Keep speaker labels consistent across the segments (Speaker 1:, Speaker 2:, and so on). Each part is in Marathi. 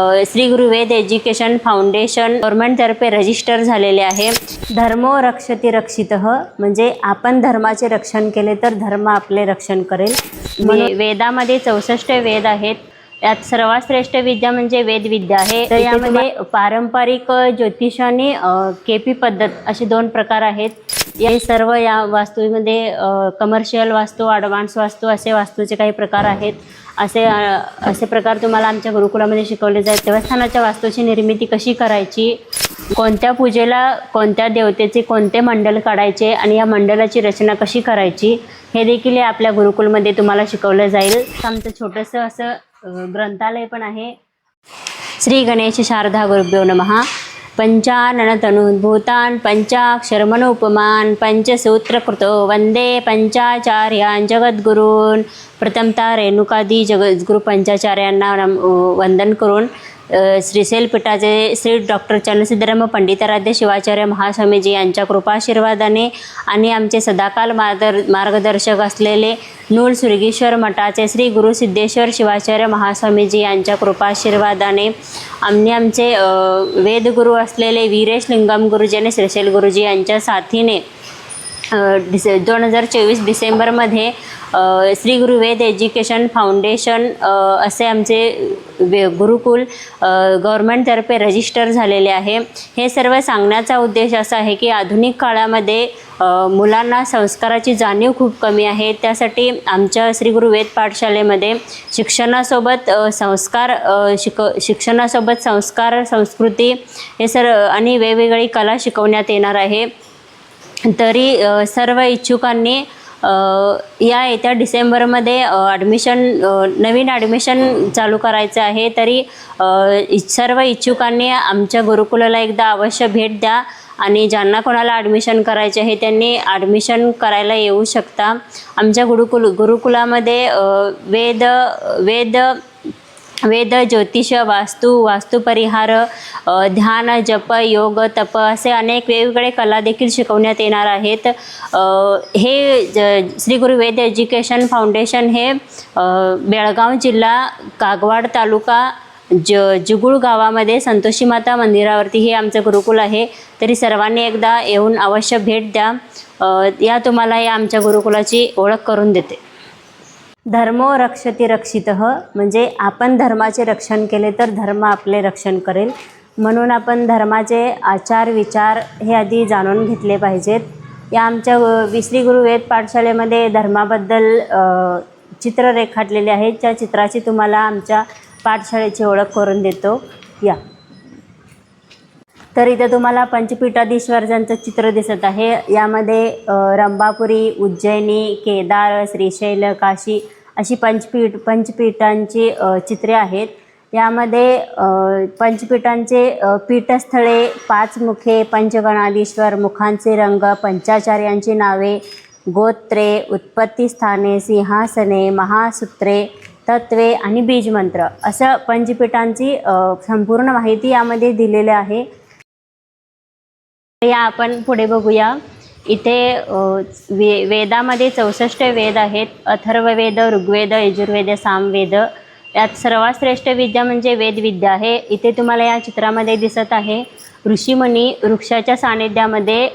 Speaker 1: श्री गुरु वेद एज्युकेशन फाउंडेशन गव्हर्नमेंटतर्फे रजिस्टर झालेले आहे. धर्मो रक्षती रक्षित म्हणजे आपण धर्माचे रक्षण केले तर धर्म आपले रक्षण करेल. वेदामध्ये चौसष्ट वेद आहेत. यात सर्वात श्रेष्ठ विद्या म्हणजे वेदविद्या आहे. तर यामध्ये पारंपरिक ज्योतिष आणि केपी पद्धत असे दोन प्रकार आहेत. या सर्व या वास्तूमध्ये कमर्शियल वास्तू ॲडव्हान्स वास्तू असे वास्तूचे काही प्रकार आहेत. असे असे प्रकार तुम्हाला आमच्या गुरुकुलामध्ये शिकवले जातात. देवस्थानाच्या वास्तूची निर्मिती कशी करायची? कोणत्या पूजेला कोणत्या देवतेचे कोणते मंडल काढायचे आणि या मंडलाची रचना कशी करायची? हे देखील आपल्या गुरुकुलमध्ये तुम्हाला शिकवलं जाईल. आमचं छोटंसं असं ग्रंथालय पण आहे. श्री गणेश शारदा गुरुभ्यो नमः. पंचानन तनुभूतान पंचाक्षरमनोपमान पंचसूत्रकृतो वंदे पंचाचार्यान् जगद्गुरून् प्रथमता रेणुकादी जगद्गुरु पंचाचार्यांना नम वंदन करून श्रीशैलपीठाचे श्री डॉक्टर चंद्रसिद्धराम पंडिताराध्य शिवाचार्य महास्वामीजी यांच्या कृपाशीर्वादाने आणि आमचे सदाकाल मार्गदर मार्गदर्शक असलेले नूल सुरगेश्वर मठाचे श्री गुरु सिद्धेश्वर शिवाचार्य महास्वामीजी यांच्या कृपाशीर्वादाने आम्ही आमचे वेदगुरू असलेले वीरेश लिंगम गुरुजी आणि श्रीशैल गुरुजी यांच्या साथीने डिसे दोन हजार चोवीस डिसेंबरमध्ये श्री गुरुवेद एज्युकेशन फाउंडेशन असे आमचे वे गुरुकुल गव्हर्मेंटतर्फे गव्हर्नमेंटतर्फे रजिस्टर झालेले आहे. हे सर्व सांगण्याचा उद्देश असा आहे की आधुनिक काळामध्ये मुलांना संस्काराची जाणीव खूप कमी आहे. त्यासाठी आमच्या श्री गुरुवेद पाठशालेमध्ये शिक्षणासोबत संस्कार शिक शिक्षणासोबत संस्कार संस्कृती हे सर आणि वेगवेगळी कला शिकवण्यात येणार आहे. तरी सर्व इच्छुकांनी या येत्या डिसेंबरमध्ये ॲडमिशन नवीन ॲडमिशन चालू करायचं आहे. तरी सर्व इच्छुकांनी आमच्या गुरुकुलाला एकदा अवश्य भेट द्या आणि ज्यांना कोणाला ॲडमिशन करायचे आहे त्यांनी ॲडमिशन करायला येऊ शकता. आमच्या गुरुकुल गुरुकुलामध्ये वेद वेद वेद ज्योतिष वास्तू वास्तुपरिहार ध्यान जप योग तप असे अनेक वेगवेगळे कला देखील शिकवण्यात येणार आहेत. हे ज श्री गुरु वेद एज्युकेशन फाउंडेशन हे बेळगाव जिल्हा कागवाड तालुका ज जुगुळ गावामध्ये संतोषी माता मंदिरावरती हे आमचं गुरुकुल आहे. तरी सर्वांनी एकदा येऊन अवश्य भेट द्या. या तुम्हाला या आमच्या गुरुकुलाची ओळख करून देते. धर्मो रक्षती रक्षित हो, म्हणजे आपण धर्माचे रक्षण केले तर धर्म आपले रक्षण करेल. म्हणून आपण धर्माचे आचार विचार हे आधी जाणून घेतले पाहिजेत. या आमच्या अ, विश्री गुरु वेद पाठशाळेमध्ये धर्माबद्दल चित्र रेखाटलेले आहेत. त्या चित्राची तुम्हाला आमच्या पाठशाळेची ओळख करून देतो. या. तर इथे तुम्हाला पंचपीठाधीश्वरांचं चित्र दिसत आहे. यामध्ये रंभापुरी उज्जैनी केदार श्रीशैल काशी अशी पंचपीठ पंचपीठांची चित्रे आहेत. यामध्ये पंचपीठांचे पीठस्थळे पाच मुखे पंचगणाधीश्वर मुखांचे रंग पंचाचार्यांची नावे गोत्रे उत्पत्तीस्थाने सिंहासने महासूत्रे तत्वे आणि बीजमंत्र. असं पंचपीठांची संपूर्ण माहिती यामध्ये दिलेली आहे. या आपण पुढे बघूया. इथे वे वेदामध्ये चौसष्ट वेद आहेत. अथर्ववेद ऋग्वेद यजुर्वेद सामवेद. यात सर्वात श्रेष्ठ विद्या म्हणजे वेदविद्या आहे. इथे तुम्हाला या चित्रामध्ये दिसत आहे. ऋषीमुनी वृक्षाच्या सानिध्यामध्ये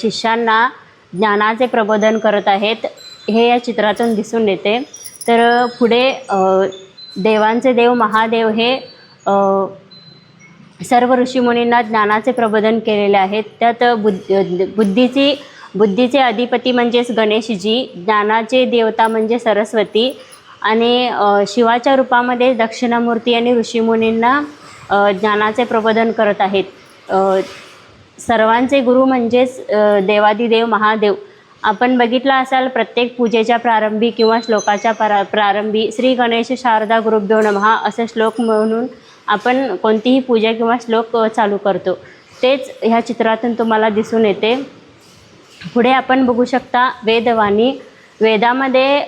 Speaker 1: शिष्यांना ज्ञानाचे प्रबोधन करत आहेत. हे या चित्रातून दिसून येते. तर पुढे देवांचे देव महादेव हे सर्व ऋषीमुनींना ज्ञानाचे प्रबोधन केलेले आहेत त्यात बुद्ध बुद्धीची बुद्धीचे अधिपती म्हणजेच गणेशजी ज्ञानाचे देवता म्हणजे सरस्वती आणि शिवाच्या रूपामध्ये दक्षिणामूर्ती आणि ऋषीमुनींना ज्ञानाचे प्रबोधन करत आहेत. सर्वांचे गुरु म्हणजेच देवादिदेव महादेव. आपण बघितलं असाल प्रत्येक पूजेच्या प्रारंभी किंवा श्लोकाच्या प्रा प्रारंभी श्री गणेश शारदा गुरुभ्यो नमहा असे श्लोक म्हणून आपण कोणतीही पूजा किंवा श्लोक चालू करतो. तेच ह्या चित्रातून तुम्हाला दिसून येते. पुढे आपण बघू शकता वेदवाणी. वेदामध्ये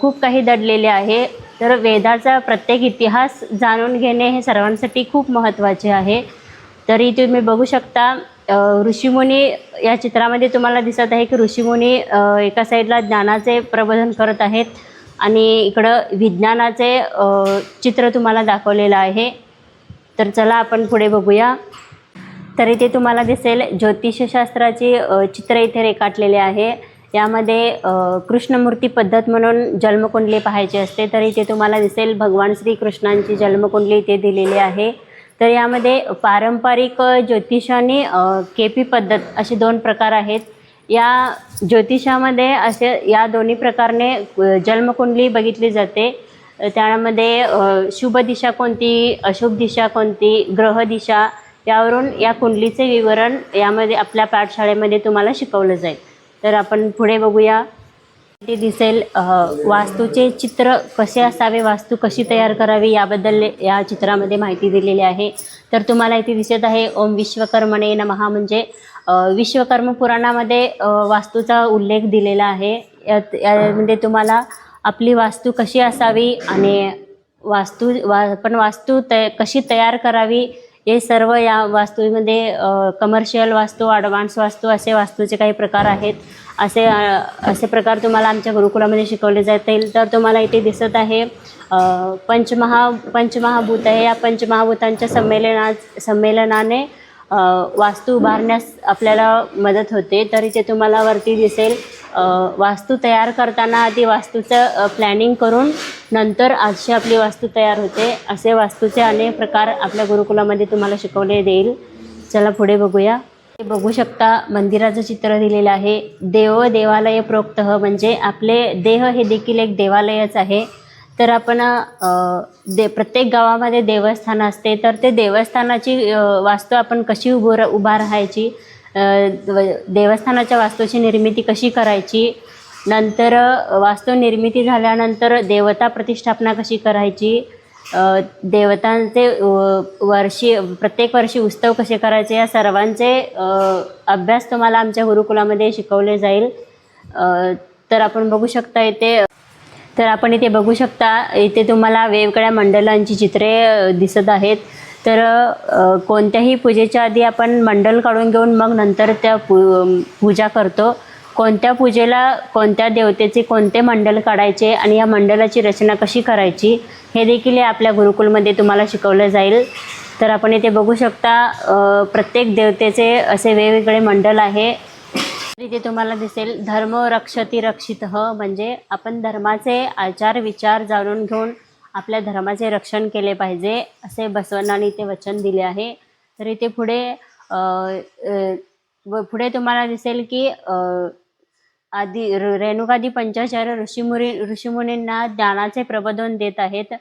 Speaker 1: खूप काही दडलेले आहे. तर वेदाचा प्रत्येक इतिहास जाणून घेणे हे सर्वांसाठी खूप महत्त्वाचे आहे. तरी तुम्ही बघू शकता ऋषीमुनी या चित्रामध्ये तुम्हाला दिसत आहे की ऋषीमुनी एका साईडला ज्ञानाचे प्रबोधन करत आहेत आणि इकडं विज्ञानाचे चित्र तुम्हाला दाखवलेलं आहे. तर चला आपण पुढे बघूया. तर इथे तुम्हाला दिसेल ज्योतिषशास्त्राची चित्र इथे रेखाटलेले आहे. यामध्ये कृष्णमूर्ती पद्धत म्हणून जन्मकुंडली पाहायची असते तर इथे तुम्हाला दिसेल भगवान श्रीकृष्णांची जन्मकुंडली इथे दिलेली आहे. तर यामध्ये पारंपरिक ज्योतिष आणि केपी पद्धत असे दोन प्रकार आहेत. या ज्योतिषामध्ये असे या दोन्ही प्रकारने जन्मकुंडली बघितली जाते. त्यामध्ये शुभ दिशा कोणती अशुभ दिशा कोणती ग्रह दिशा यावरून या कुंडलीचे विवरण यामध्ये आपल्या पाठशाळेमध्ये तुम्हाला शिकवलं जाईल. तर आपण पुढे बघूया. ते दिसेल वास्तूचे चित्र कसे असावे वास्तू कशी तयार करावी याबद्दल या चित्रामध्ये माहिती दिलेली आहे. तर तुम्हाला इथे दिसत आहे ओम विश्वकर्मणे नमहा म्हणजे विश्वकर्म पुराणामध्ये वास्तूचा उल्लेख दिलेला आहे. यात यामध्ये म्हणजे तुम्हाला आपली वास्तू कशी असावी आणि वास्तू वा पण वास्तू तय कशी तयार करावी हे सर्व या वास्तूमध्ये कमर्शियल वास्तू ॲडव्हान्स वास्तू असे वास्तूचे काही प्रकार आहेत. असे असे प्रकार तुम्हाला आमच्या गुरुकुलामध्ये शिकवले जातील. तर तुम्हाला इथे दिसत आहे पंचमहा पंचमहाभूत आहे. या पंचमहाभूतांच्या संमेलना संमेलनाने वास्तू उभारण्यास आपल्याला मदत होते. तर इथे तुम्हाला वरती दिसेल. वास्तू तयार करताना आधी वास्तूचं प्लॅनिंग करून नंतर अशी आपली वास्तू तयार होते. असे वास्तूचे अनेक प्रकार आपल्या गुरुकुलामध्ये तुम्हाला शिकवले देईल. चला पुढे बघूया. हे बघू शकता मंदिराचं चित्र दिलेलं आहे. देव देवालय प्रोक्त म्हणजे आपले देह हे देखील एक देवालयच आहे. तर आपण दे प्रत्येक गावामध्ये देवस्थान असते तर ते देवस्थानाची वास्तू आपण कशी उभं रा- उभा राहायची? देवस्थानाच्या वास्तूची निर्मिती कशी करायची? नंतर वास्तू निर्मिती झाल्यानंतर देवता प्रतिष्ठापना कशी करायची? देवतांचे वर्षी प्रत्येक वर्षी उत्सव कसे करायचे? या सर्वांचे अभ्यास तुम्हाला आमच्या गुरुकुलामध्ये शिकवले जाईल. तर आपण बघू शकता इथे तर आपण इथे बघू शकता इथे तुम्हाला वेगवेगळ्या मंडलांची चित्रे दिसत आहेत. तर कोणत्याही पूजेच्या आधी आपण मंडल काढून घेऊन मग नंतर त्या पू पूजा करतो. कोणत्या पूजेला कोणत्या देवतेचे कोणते मंडल काढायचे आणि या मंडलाची रचना कशी करायची हे देखील आपल्या गुरुकुलमध्ये तुम्हाला शिकवलं जाईल. तर आपण इथे बघू शकता प्रत्येक देवतेचे असे वेगवेगळे मंडल आहे. इथे तुम्हाला दिसेल धर्म रक्षती रक्षित म्हणजे आपण धर्माचे आचार विचार जाणून घेऊन आपल्या धर्माचे रक्षण केले पाहिजे असे बसवनाने ते वचन दिले आहे. तर इथे पुढे व पुढे तुम्हाला दिसेल की आदी रेणुकादी पंचाचार्य ऋषीमुनी ऋषीमुनींना ज्ञानाचे प्रबोधन देत आहेत.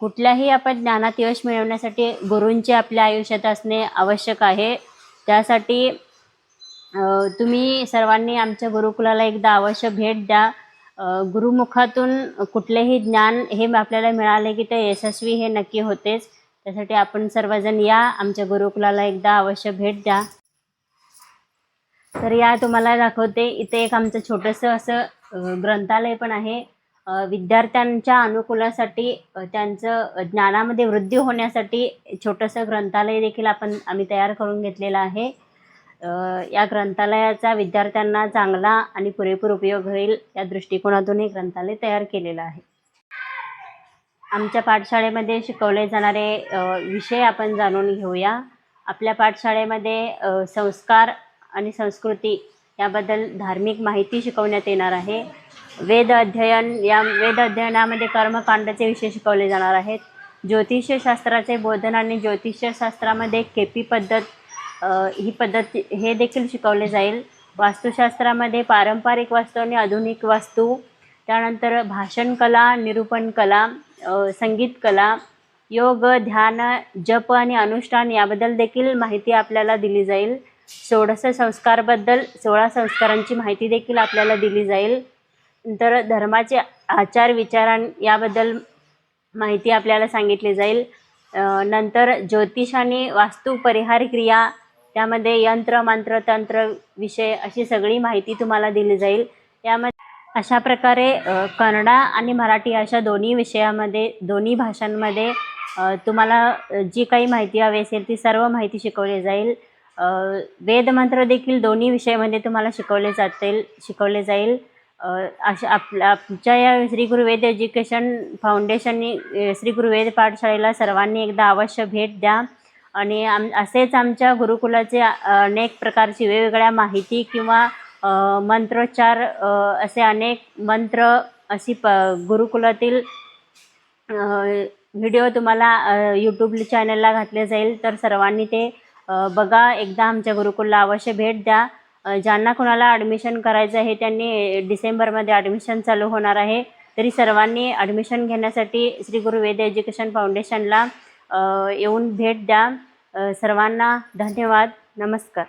Speaker 1: कुठल्याही आपण ज्ञानात यश मिळवण्यासाठी गुरूंचे आपल्या आयुष्यात असणे आवश्यक आहे. त्यासाठी तुम्ही सर्वांनी आमच्या गुरुकुलाला एकदा अवश्य भेट द्या. गुरुमुखातून कुठलेही ज्ञान हे आपल्याला मिळाले की ते यशस्वी हे नक्की होतेच. त्यासाठी आपण सर्वजण या. आमच्या गुरुकुलाला एकदा अवश्य भेट द्या. तर या तुम्हाला दाखवते. इथे एक आमचं छोटंसं असं ग्रंथालय पण आहे. विद्यार्थ्यांच्या अनुकूलासाठी त्यांचं ज्ञानामध्ये वृद्धी होण्यासाठी छोटंसं ग्रंथालय देखील आपण आम्ही तयार करून घेतलेलं आहे. या ग्रंथालयाचा विद्यार्थ्यांना चांगला आणि पुरेपूर उपयोग होईल या दृष्टिकोनातून हे ग्रंथालय तयार केलेलं आहे. आमच्या पाठशाळेमध्ये शिकवले जाणारे विषय आपण जाणून घेऊया. आपल्या पाठशाळेमध्ये संस्कार आणि संस्कृती याबद्दल धार्मिक माहिती शिकवण्यात येणार आहे. वेद अध्ययन या वेद अध्ययनामध्ये कर्मकांडाचे विषय शिकवले जाणार आहेत. ज्योतिषशास्त्राचे बोधन आणि ज्योतिषशास्त्रामध्ये केपी पद्धत ही पद्धती हे देखील शिकवले जाईल. वास्तुशास्त्रामध्ये पारंपरिक वास्तू आणि आधुनिक वास्तू त्यानंतर भाषण कला निरूपण कला संगीत कला योग ध्यान जप आणि अनुष्ठान याबद्दल देखील माहिती आपल्याला दिली जाईल. षोडश संस्कारबद्दल सोळा संस्कारांची माहिती देखील आपल्याला दिली जाईल. नंतर धर्माचे आचार विचारां याबद्दल माहिती आपल्याला सांगितली जाईल. नंतर ज्योतिष आणि वास्तू परिहार क्रिया त्यामध्ये यंत्र मंत्र तंत्र विषय अशी सगळी माहिती तुम्हाला दिली जाईल. यामध्ये अशा प्रकारे कन्नडा आणि मराठी अशा दोन्ही विषयामध्ये दोन्ही भाषांमध्ये तुम्हाला जी काही माहिती हवी असेल ती सर्व माहिती शिकवली जाईल. वेदमंत्र देखील दोन्ही विषयामध्ये तुम्हाला शिकवले जातील शिकवले जाईल. अशा आप आमच्या या श्री गुरुवेद एज्युकेशन फाउंडेशननी श्री गुरुवेद पाठशाळेला सर्वांनी एकदा अवश्य भेट द्या. आणि आम असेच आमच्या गुरुकुलाचे अनेक प्रकारची वेगवेगळ्या माहिती किंवा मंत्रोच्चार असे अनेक मंत्र अशी प गुरुकुलातील व्हिडिओ तुम्हाला यूट्यूब चॅनलला घातले जाईल. तर सर्वांनी ते बघा. एकदा आमच्या गुरुकुलला अवश्य भेट द्या. ज्यांना कोणाला ॲडमिशन करायचं आहे त्यांनी डिसेंबरमध्ये ॲडमिशन चालू होणार आहे. तरी सर्वांनी ॲडमिशन घेण्यासाठी श्री गुरु वेद एज्युकेशन फाउंडेशनला येऊन भेट द्या. सर्वांना धन्यवाद. नमस्कार.